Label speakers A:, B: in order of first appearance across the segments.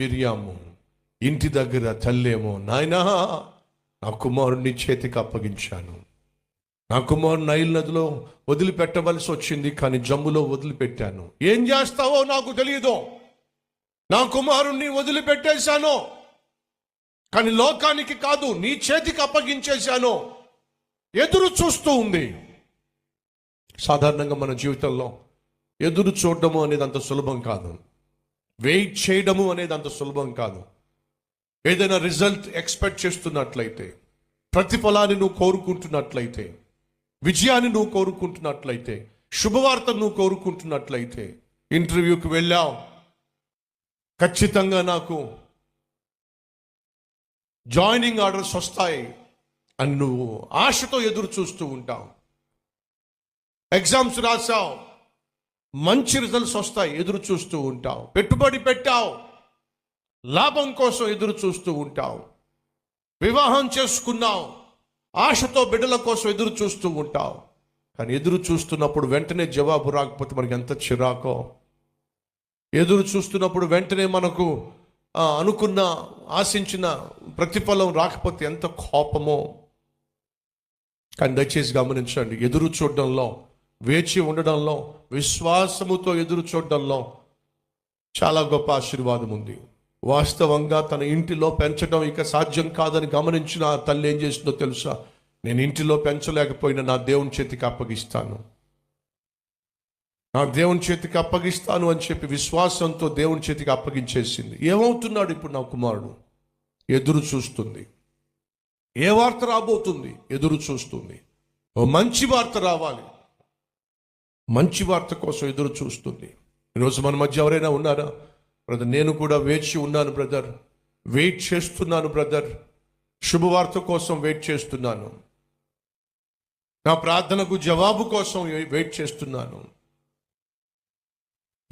A: మిరియాము ఇంటి దగ్గర తల్లేమో నాయనా నా కుమారుణ్ణి చేతికి అప్పగించాను. నా కుమారుడు నైల్ నదిలో వదిలిపెట్టవలసి వచ్చింది కానీ జమ్ములో వదిలిపెట్టాను. ఏం చేస్తావో నాకు తెలియదు నా కుమారుణ్ణి వదిలిపెట్టేశాను. కానీ లోకానికి కాదు నీ చేతికి అప్పగించేశాను. ఎదురు చూస్తూ ఉంది. సాధారణంగా మన జీవితంలో ఎదురు చూడడము అనేది అంత సులభం కాదు. వెయిట్ చేయడము అనేది అంత సులభం కాదు. ఏదైనా రిజల్ట్ ఎక్స్పెక్ట్ చేస్తున్నట్లయితే ప్రతిఫలాన్ని నువ్వు కోరుకుంటున్నట్లయితే విజయాన్ని నువ్వు కోరుకుంటున్నట్లయితే శుభవార్త నువ్వు కోరుకుంటున్నట్లయితే ఇంటర్వ్యూకి వెళ్ళావు. ఖచ్చితంగా నాకు జాయినింగ్ ఆర్డర్స్ వస్తాయి అని నువ్వు ఆశతో ఎదురు చూస్తూ ఉంటావు. ఎగ్జామ్స్ రాసావు. మంచి రిజల్ట్స్ వస్తాయి ఎదురు చూస్తూ ఉంటావు. పెట్టుబడి పెట్టావు లాభం కోసం ఎదురు చూస్తూ ఉంటావు. వివాహం చేసుకున్నావు ఆశతో బిడ్డల కోసం ఎదురు చూస్తూ ఉంటావు. కానీ ఎదురు చూస్తున్నప్పుడు వెంటనే జవాబు రాకపోతే మనకి ఎంత చిరాకో. ఎదురు చూస్తున్నప్పుడు వెంటనే మనకు అనుకున్న ఆశించిన ప్రతిఫలం రాకపోతే ఎంత కోపమో. కానీ దయచేసి గమనించండి ఎదురు చూడడంలో వేచి ఉండడంలో విశ్వాసముతో ఎదురు చూడడంలో చాలా గొప్ప ఆశీర్వాదం ఉంది. వాస్తవంగా తన ఇంటిలో పెంచడం ఇక సాధ్యం కాదని గమనించిన ఆ తల్లి ఏం చేసిందో తెలుసా? నేను ఇంటిలో పెంచలేకపోయినా నా దేవుని చేతికి అప్పగిస్తాను. నా దేవుని చేతికి అప్పగిస్తాను అని చెప్పి విశ్వాసంతో దేవుని చేతికి అప్పగించేసింది. ఏమవుతున్నాడు ఇప్పుడు నా కుమారుడు? ఎదురు చూస్తుంది. ఏ వార్త రాబోతుంది? ఎదురు చూస్తుంది. ఓ మంచి వార్త రావాలి. మంచి వార్త కోసం ఎదురు చూస్తుంది. ఈరోజు మన మధ్య ఎవరైనా ఉన్నారా? బ్రదర్ నేను కూడా వేచి ఉన్నాను బ్రదర్. వెయిట్ చేస్తున్నాను బ్రదర్. శుభవార్త కోసం వెయిట్ చేస్తున్నాను. నా ప్రార్థనకు జవాబు కోసం వెయిట్ చేస్తున్నాను.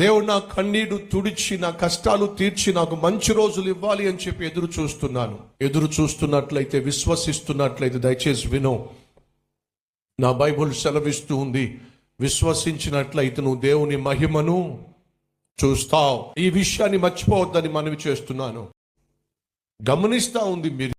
A: దేవుడు నా కన్నీడు తుడిచి నా కష్టాలు తీర్చి నాకు మంచి రోజులు ఇవ్వాలి అని చెప్పి ఎదురు చూస్తున్నాను. ఎదురు చూస్తున్నట్లయితే విశ్వసిస్తున్నట్లయితే దయచేసి విను. నా బైబుల్ సెలవిస్తూ ఉంది. విశ్వసించినట్లయితే నువ్వు దేవుని మహిమను చూస్తావు. ఈ విషయాన్ని మర్చిపోవద్దని మనవి చేస్తున్నాను. గమనిస్తా ఉంది మీరు.